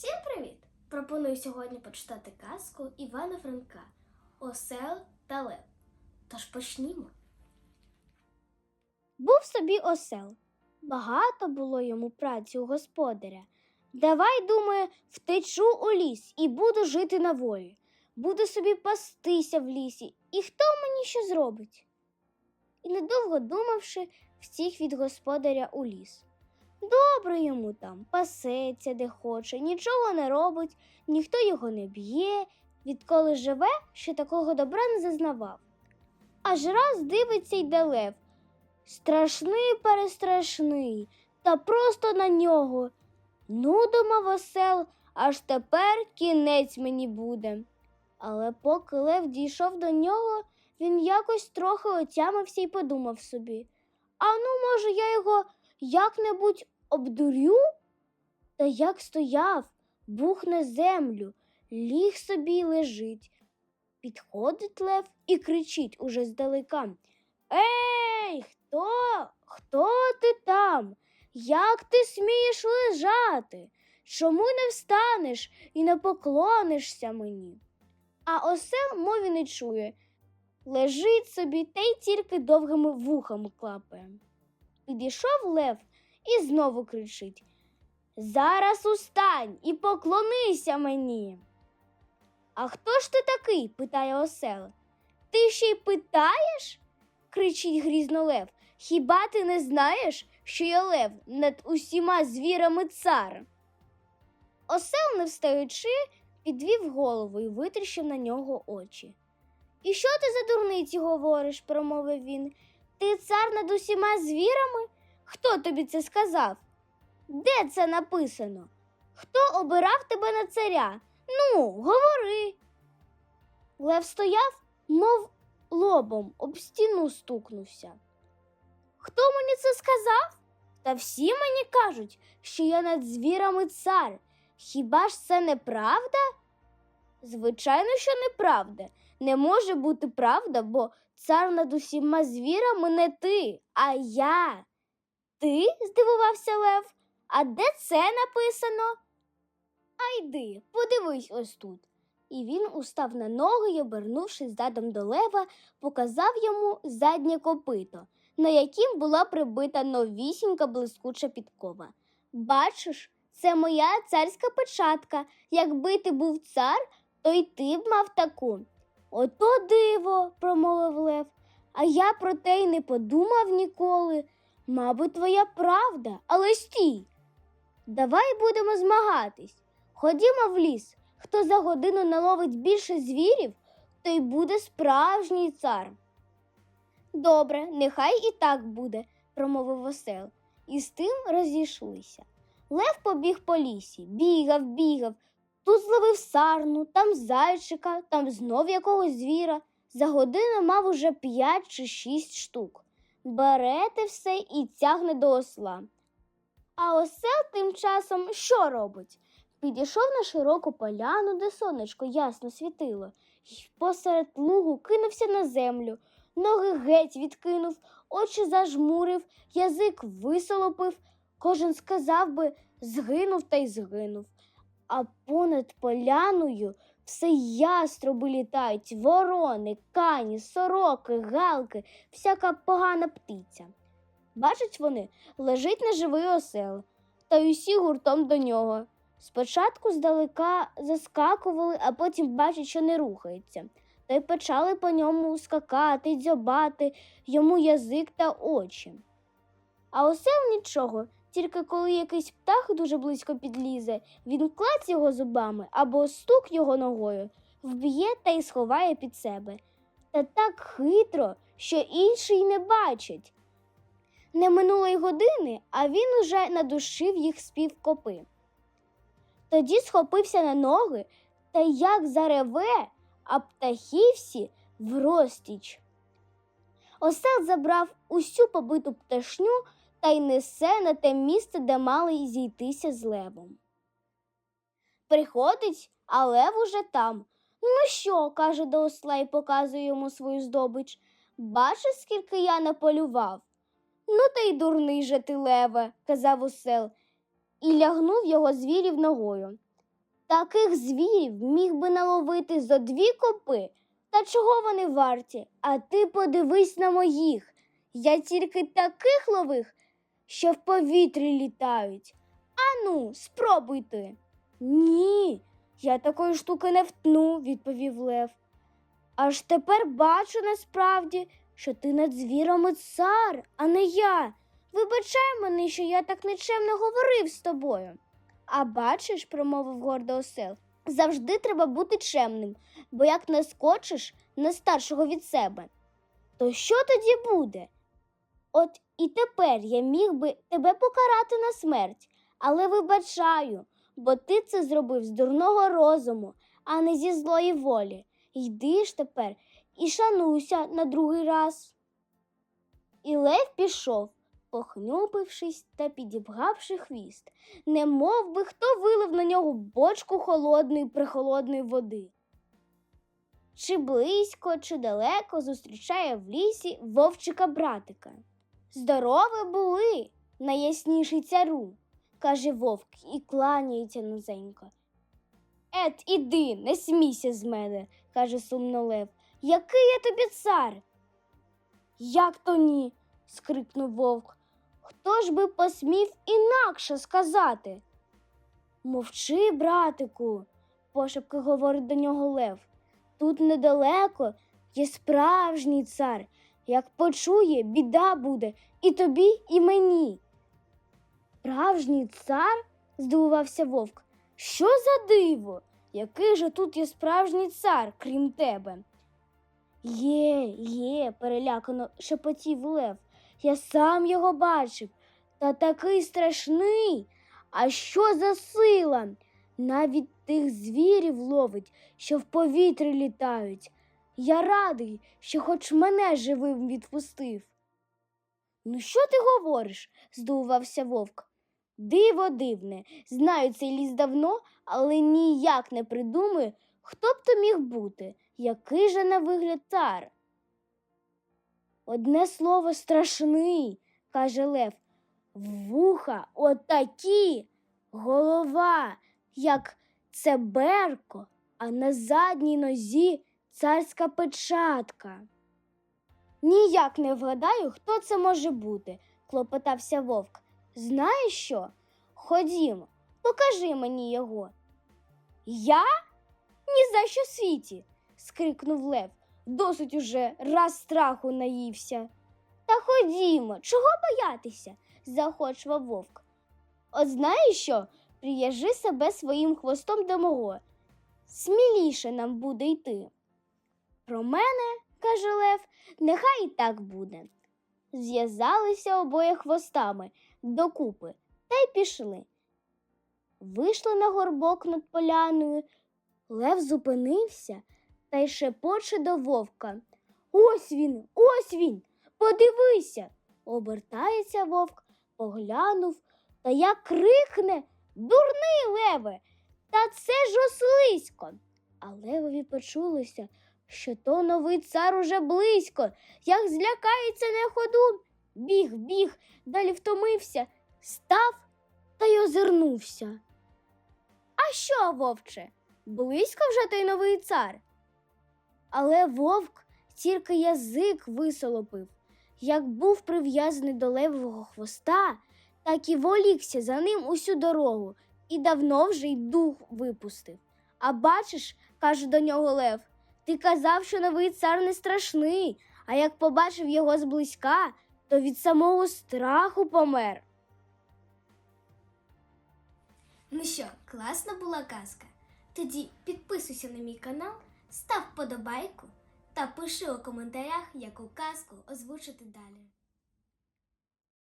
Всім привіт! Пропоную сьогодні почитати казку Івана Франка Осел та Лев. Тож почнімо. Був собі осел. Багато було йому праці у господаря. Давай, думає, втечу у ліс і буду жити на волі. Буду собі пастися в лісі, і хто мені що зробить? І недовго думавши, втік від господаря у ліс. Добре йому там, пасеться де хоче, нічого не робить, ніхто його не б'є, відколи живе, ще такого добра не зазнавав. Аж раз дивиться йде лев. Страшний перестрашний, та просто на нього. Ну, думав осел, аж тепер кінець мені буде. Але поки лев дійшов до нього, він якось трохи отямився і подумав собі. А ну, може, я його як-небудь обдурю? Та як стояв, бух на землю, ліг собі й лежить. Підходить лев і кричить уже здалека. Ей, хто? Хто ти там? Як ти смієш лежати? Чому не встанеш і не поклонишся мені? А осел мові не чує. Лежить собі та й тільки довгими вухами клапає. Підійшов лев і знову кричить Зараз устань і поклонися мені. А хто ж ти такий? питає осел. Ти ще й питаєш? кричить грізно лев. Хіба ти не знаєш, що я лев над усіма звірами цар? Осел, не встаючи, підвів голову і витріщив на нього очі. І що ти за дурниці говориш? промовив він. Ти цар над усіма звірами? Хто тобі це сказав? Де це написано? Хто обирав тебе на царя? Ну, говори. Лев стояв, мов лобом об стіну стукнувся. Хто мені це сказав? Та всі мені кажуть, що я над звірами цар. Хіба ж це неправда? Звичайно, що неправда. Не може бути правда, бо цар над усіма звірами не ти, а я. Ти? здивувався Лев. А де це написано? А подивись ось тут. І він устав на ноги й, обернувшись задом до лева, показав йому заднє копито, на яким була прибита новісінька блискуча підкова. Бачиш, це моя царська печатка. Якби ти був цар, то й ти б мав таку. Ото диво, промовив Лев, а я про те й не подумав ніколи. Мабуть, твоя правда, але стій. Давай будемо змагатись. Ходімо в ліс. Хто за годину наловить більше звірів, той буде справжній цар. Добре, нехай і так буде, промовив осел, і з тим розійшлися. Лев побіг по лісі, бігав, бігав, тут зловив сарну, там зайчика, там знов якогось звіра. За годину мав уже п'ять чи шість штук. Берете все і тягне до осла. А осел тим часом що робить? Підійшов на широку поляну, де сонечко ясно світило, й посеред лугу кинувся на землю, ноги геть відкинув, очі зажмурив, язик висолопив. Кожен сказав би згинув та й згинув. А понад поляною все ястроби літають, ворони, кані, сороки, галки, всяка погана птиця. Бачать вони, лежить неживий осел, та й усі гуртом до нього. Спочатку здалека заскакували, а потім бачать, що не рухається, та й почали по ньому скакати, дзьобати йому язик та очі. А осел нічого, тільки коли якийсь птах дуже близько підлізе, він клац його зубами або стук його ногою, вб'є та й сховає під себе. Та так хитро, що інший не бачить. Не минуло й години, а він уже надушив їх спів копи. Тоді схопився на ноги та як зареве, а птахи всі в розтіч. Осел забрав усю побиту пташню та й несе на те місце, де мали зійтися з левом. Приходить, а лев уже там. Ну що, каже до осла і показує йому свою здобич. Бачиш, скільки я наполював? Ну, та й дурний же ти, леве, казав осел, і лягнув його звірів ногою. Таких звірів міг би наловити за дві копи. Та чого вони варті? А ти подивись на моїх. Я тільки таких лових, що в повітрі літають. Ану, спробуй ти. Ні, я такої штуки не втну, відповів Лев. Аж тепер бачу насправді, що ти над звірами цар, а не я. Вибачай мене, що я так нечемно говорив з тобою. А бачиш, промовив гордо осел, завжди треба бути чемним, бо як наскочиш на старшого від себе, то що тоді буде? От і тепер я міг би тебе покарати на смерть, але вибачаю, бо ти це зробив з дурного розуму, а не зі злої волі. Йди ж тепер і шануйся на другий раз. І Лев пішов, похнюпившись та підібгавши хвіст, не мов би хто вилив на нього бочку холодної прихолодної води. Чи близько, чи далеко зустрічає в лісі вовчика братика. Здорове були, найясніший цару, каже вовк і кланяється низенько. Ет, іди, не смійся з мене, каже сумно лев. Який я тобі цар? Як то ні? скрикнув вовк. Хто ж би посмів інакше сказати? Мовчи, братику, пошепки говорить до нього лев. Тут недалеко є справжній цар. Як почує, біда буде і тобі, і мені. Справжній цар? здивувався вовк. Що за диво? Який же тут є справжній цар, крім тебе? Є, є, перелякано шепотів лев. Я сам його бачив, та такий страшний. А що за сила? Навіть тих звірів ловить, що в повітрі літають. Я радий, що хоч мене живим відпустив. Ну, що ти говориш? здивувався вовк. Диво дивне, знаю цей ліс давно, але ніяк не придумаю, хто б то міг бути, який же на вигляд цар. Одне слово страшний, каже Лев. Вуха отакі, голова, як цеберко, а на задній нозі царська печатка. Ніяк не вгадаю, хто це може бути, клопотався вовк. Знаєш що? Ходімо, покажи мені його. Я? Ні за що світі. скрикнув Лев. Досить уже раз страху наївся. Та ходімо, чого боятися? захочував вовк. От знаєш що? Приїжджи себе своїм хвостом до мого. Сміліше нам буде йти. Про мене, каже Лев, нехай і так буде. Зв'язалися обоє хвостами докупи та й пішли. Вийшли на горбок над поляною. Лев зупинився та й шепоче до вовка. Ось він, ось він, подивися. Обертається вовк, поглянув та як крикне Дурний леве, та це ж ослисько. А левові почулося, що то новий цар уже близько, як злякається на ходу. Біг, біг, далі втомився, став та й озирнувся. А що, вовче? Близько вже той новий цар. Але вовк тільки язик висолопив. Як був прив'язаний до левового хвоста, так і волікся за ним усю дорогу і давно вже й дух випустив. А бачиш, каже до нього Лев, ти казав, що новий цар не страшний, а як побачив його зблизька, то від самого страху помер. Ну що, класна була казка? Тоді підписуйся на мій канал, став вподобайку та пиши у коментарях, яку казку озвучити далі.